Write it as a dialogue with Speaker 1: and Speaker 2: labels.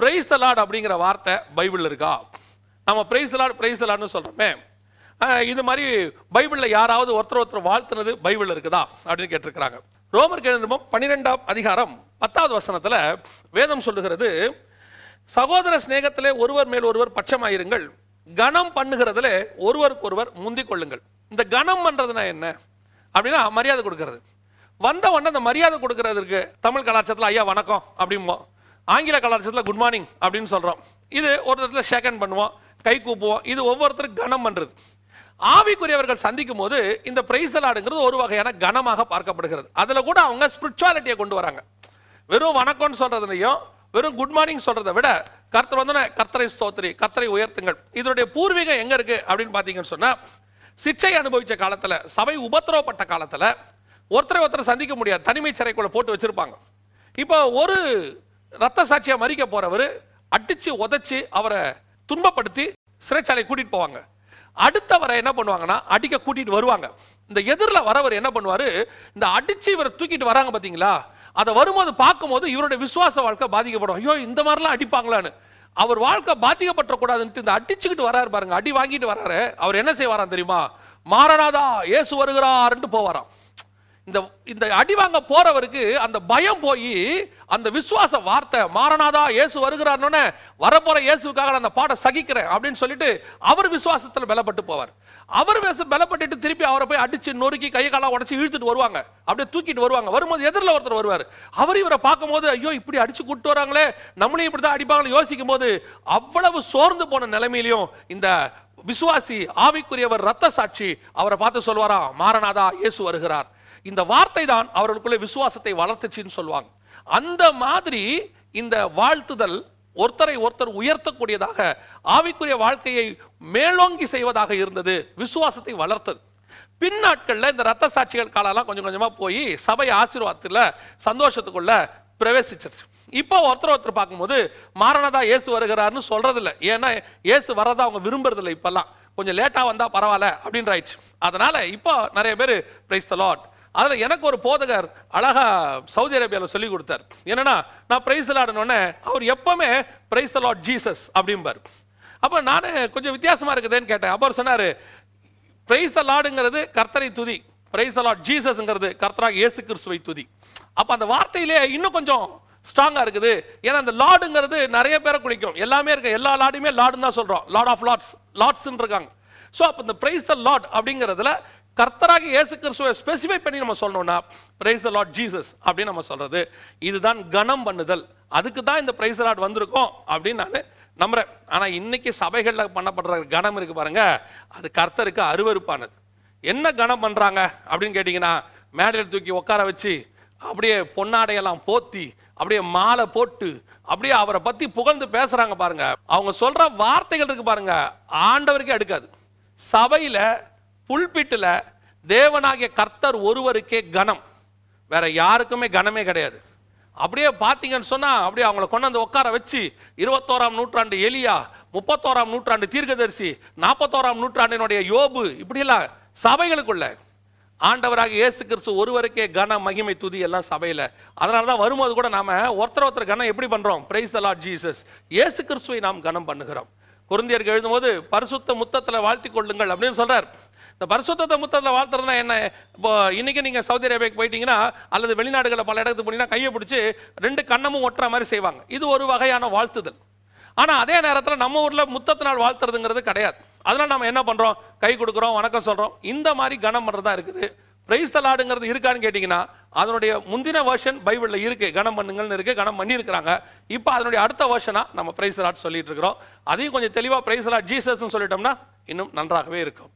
Speaker 1: Price தலாட் அப்படிங்கிற வார்த்தை பைபிளில் இருக்கா? நம்ம பிரைஸ் தலாட் பிரைஸ் தலாட்னு சொல்கிறோமே இது மாதிரி பைபிளில் யாராவது ஒருத்தர் ஒருத்தர் வாழ்த்துனது பைபிளில் இருக்குதா? அப்படின்னு கேட்டிருக்கிறாங்க. ரோமர் கிழந்தமம் பன்னிரெண்டாம் அதிகாரம் பத்தாவது வசனத்தில் வேதம் சொல்லுகிறது சகோதர சிநேகத்திலே ஒருவர் மேல் ஒருவர் பட்சமாயிருங்கள். கணம் பண்ணுகிறதுல ஒருவருக்கு ஒருவர் முந்திக் கொள்ளுங்கள் இந்த கணம் பண்ணுறதுனா என்ன? அப்படின்னா மரியாதை கொடுக்கறது. வந்த உடனே அந்த மரியாதை கொடுக்கறதுக்கு தமிழ் கலாச்சாரத்தில் ஐயா வணக்கம். அப்படிம்போம் ஆங்கில கலாச்சாரத்தில் குட் மார்னிங் அப்படின்னு சொல்கிறோம் இது ஒரு இடத்துல ஷேக்கன் பண்ணுவோம் கை கூப்புவோம். இது ஒவ்வொருத்தருக்கு கனம் பண்ணுறது ஆவிக்குரியவர்கள் சந்திக்கும் போது இந்த பிரைஸ் தலாடுங்கிறது ஒரு வகையான கனமாக பார்க்கப்படுகிறது. அதில் கூட அவங்க ஸ்பிரிச்சுவாலிட்டியை கொண்டு வராங்க. வெறும் வணக்கம்னு சொல்கிறதுலையும் வெறும் குட் மார்னிங் சொல்கிறத விட கர்த்தர் வந்தன கர்த்தரை ஸ்தோத்திரி கர்த்தரை உயர்த்துங்கள். இதனுடைய பூர்வீகம் எங்கே இருக்குது அப்படின்னு பார்த்தீங்கன்னு சொன்னால் சிச்சை அனுபவித்த காலத்தில் சபை உபத்திரவப்பட்ட காலத்தில் ஒருத்தரை ஒருத்தர் சந்திக்க முடியாது. தனிமை சிறைக்குள்ளே போட்டு வச்சுருப்பாங்க. இப்போ ஒரு ரத்த சாட்சியாக மறிக்க போறவர் அடிச்சு உதச்சி அவரை துன்பப்படுத்தி சிறைச்சாலை கூட்டிட்டு போவாங்க. அடுத்தவரை என்ன பண்ணுவாங்கன்னா அடிக்க கூட்டிட்டு வருவாங்க. இந்த எதிரில் வரவர் என்ன பண்ணுவாரு இந்த அடிச்சு இவரை தூக்கிட்டு வராங்க பாத்தீங்களா? அதை வரும்போது பார்க்கும்போது இவருடைய விசுவாச வாழ்க்கை பாதிக்கப்படும். ஐயோ இந்த மாதிரிலாம் அடிப்பாங்களான்னு. அவர் வாழ்க்கை பாதிக்கப்பட்டக்கூடாதுன்ட்டு இந்த அடிச்சுக்கிட்டு வராரு பாருங்க அடி வாங்கிட்டு வராரு. அவர் என்ன செய்வாராம் தெரியுமா? மாரநாதா இயேசு வருகிறாருன்ட்டு போவாராம். இந்த இந்த அடி வாங்க போறவருக்கு அந்த பயம் போய் அந்த விசுவாச வார்த்தை மாறனாதா இயேசு வருகிறார்னு வரப்போற இயேசுக்காக நான் அந்த பாடம் சகிக்கிறேன் அப்படின்னு சொல்லிட்டு அவர் விசுவாசத்தில் பலப்பட்டு போவார். அவர் பலப்பட்டுட்டு திருப்பி அவரை போய் அடிச்சு நொறுக்கி கை காலாம் உடச்சி இழுத்துட்டு வருவாங்க. அப்படியே தூக்கிட்டு வருவாங்க. வரும்போது எதிரில் ஒருத்தர் வருவார். அவர் இவரை பார்க்கும்போது ஐயோ இப்படி அடிச்சு கூட்டு வராங்களே நம்மளையும் இப்படி தான் அடிப்பாங்கன்னு யோசிக்கும் போது அவ்வளவு சோர்ந்து போன நிலைமையிலையும் இந்த விசுவாசி ஆவிக்குரியவர் ரத்த சாட்சி அவரை பார்த்து சொல்வாரா மாறனாதா இயேசு வருகிறார். இந்த வார்த்தை தான் அவர்களுக்குள்ளே விசுவாசத்தை வளர்த்துச்சின்னு சொல்லுவாங்க. அந்த மாதிரி இந்த வாழ்த்துதல் ஒருத்தரை ஒருத்தர் உயர்த்தக்கூடியதாக ஆவிக்குரிய வாழ்க்கையை மேலோங்கி செய்வதாக இருந்தது விசுவாசத்தை வளர்த்தது. பின்னாட்களில் இந்த ரத்த சாட்சிகள் காலம்லாம் கொஞ்சம் கொஞ்சமாக போய் சபை ஆசீர்வாதத்தில் சந்தோஷத்துக்குள்ள பிரவேசிச்சிருச்சு இப்போ ஒருத்தர் ஒருத்தர் பார்க்கும்போது மாரணதா இயேசு வருகிறாருன்னு சொல்கிறதில்ல ஏன்னா இயேசு வரதா அவங்க விரும்புறதில்லை இப்போல்லாம். கொஞ்சம் லேட்டாக வந்தால் பரவாயில்ல அப்படின்னு ஆயிடுச்சு அதனால் இப்போ நிறைய பேர் பிரைஸ் த லாட் அதில் எனக்கு ஒரு போதகர் அழகா சவுதி அரேபியாவில் சொல்லி கொடுத்தார். என்னன்னா நான் பிரைஸ் விளாடணுன்னே அவர் எப்பவுமே பிரைஸ் த லாட் ஜீசஸ் அப்படிம்பார். அப்போ நான் கொஞ்சம் வித்தியாசமாக இருக்குதேன்னு கேட்டேன். அப்போ சொன்னார் பிரைஸ் த லார்டுங்கிறது கர்த்தரை துதி. பிரைஸ் த லார்ட் ஜீசஸ்ங்கிறது கர்த்தராக இயேசு கிறிஸ்துவை துதி. அப்போ அந்த வார்த்தையிலே இன்னும் கொஞ்சம் ஸ்ட்ராங்காக இருக்குது. ஏன்னா அந்த லார்டுங்கிறது நிறைய பேரை குளிக்கும். எல்லாமே இருக்க எல்லா லார்டுமே லார்டுன்னு தான் சொல்கிறோம் லார்ட் ஆஃப் லார்ட்ஸ் லார்ட்ஸ்ன்னு இருக்காங்க ஸோ அப்போ இந்த பிரைஸ் த லார்ட் அப்படிங்கிறதுல கர்த்தராக இயேசு கிறிஸ்துவை ஸ்பெசிஃபை பண்ணி நம்ம சொல்லணும்னா பிரைஸ் த லார்ட் ஜீசஸ் அப்படின்னு நம்ம சொல்கிறது இதுதான் கனம் பண்ணுதல். அதுக்கு தான் இந்த பிரைஸ் லார்ட் வந்திருக்கோம் அப்படின்னு நான் நம்புகிறேன் ஆனால் இன்றைக்கி சபைகளில் பண்ணப்படுற கனம் இருக்குது பாருங்க. அது கர்த்தருக்கு அருவறுப்பானது என்ன கனம் பண்ணுறாங்க அப்படின்னு கேட்டிங்கன்னா மேடையில் தூக்கி உட்கார வச்சு அப்படியே பொன்னாடையெல்லாம் போத்தி அப்படியே மாலை போட்டு அப்படியே அவரை பற்றி புகழ்ந்து பேசுகிறாங்க பாருங்கள் அவங்க சொல்கிற வார்த்தைகள் இருக்குது பாருங்க. ஆண்டவருக்கே எடுக்காது. சபையில் புல்பிட்டில் தேவனாகிய கர்த்தர் ஒருவருக்கே கனம். வேற யாருக்குமே கனமே கிடையாது. அப்படியே பார்த்தீங்கன்னு சொன்னால் அப்படியே அவங்கள கொண்டாந்து உட்கார வச்சு இருபத்தோராம் நூற்றாண்டு எலியா முப்பத்தோராம் நூற்றாண்டு தீர்க்கதரிசி நாற்பத்தோராம் நூற்றாண்டினுடைய யோபு இப்படியெல்லாம் சபைகளுக்குள்ள. ஆண்டவராக இயேசு கிறிஸ்து ஒருவருக்கே கன மகிமை துதி எல்லாம் சபையில். அதனால தான் வரும்போது கூட நாம் ஒருத்தர் ஒருத்தர் கனம் எப்படி பண்ணுறோம் பிரைஸ் த லார்ட் ஜீசஸ் இயேசு கிறிஸ்துவை நாம் கனம் பண்ணுகிறோம். குருந்தியருக்கு எழுதும்போது பரிசுத்த முத்தத்தில் வாழ்த்தி கொள்ளுங்கள் அப்படின்னு சொல்கிறார் இந்த பரிசுத்தத்தை முத்தத்தில் வாழ்த்துறதுனா என்ன? இப்போ இன்றைக்கி நீங்கள் சவுதி அரேபியாவுக்கு போயிட்டீங்கன்னா அல்லது வெளிநாடுகளில் பல இடத்துக்கு போனீங்கன்னா கையை பிடிச்சி ரெண்டு கண்ணமும் ஒட்டுற மாதிரி செய்வாங்க. இது ஒரு வகையான வாழ்த்துதல். ஆனால் அதே நேரத்தில் நம்ம ஊரில் முத்தத்தினால் வாழ்த்துறதுங்கிறது கிடையாது. அதனால் நம்ம என்ன பண்ணுறோம் கை கொடுக்குறோம் வணக்கம் சொல்கிறோம் இந்த மாதிரி கனம் பண்ணுறதா இருக்குது. பிரைஸ் தலாடுங்கிறது இருக்கான்னு கேட்டிங்கன்னா அதனுடைய முந்தின வேர்ஷன் பைபிளில் இருக்குது கனம் பண்ணுங்கள்னு இருக்குது கனம் பண்ணியிருக்கிறாங்க. இப்போ அதனுடைய அடுத்த வேர்ஷனாக நம்ம பிரைஸ் தலாட் சொல்லிட்டு இருக்கிறோம். அதையும் கொஞ்சம் தெளிவாக பிரைஸ் தலாட் ஜீசஸ்ன்னு சொல்லிட்டோம்னா இன்னும் நன்றாகவே இருக்கும்.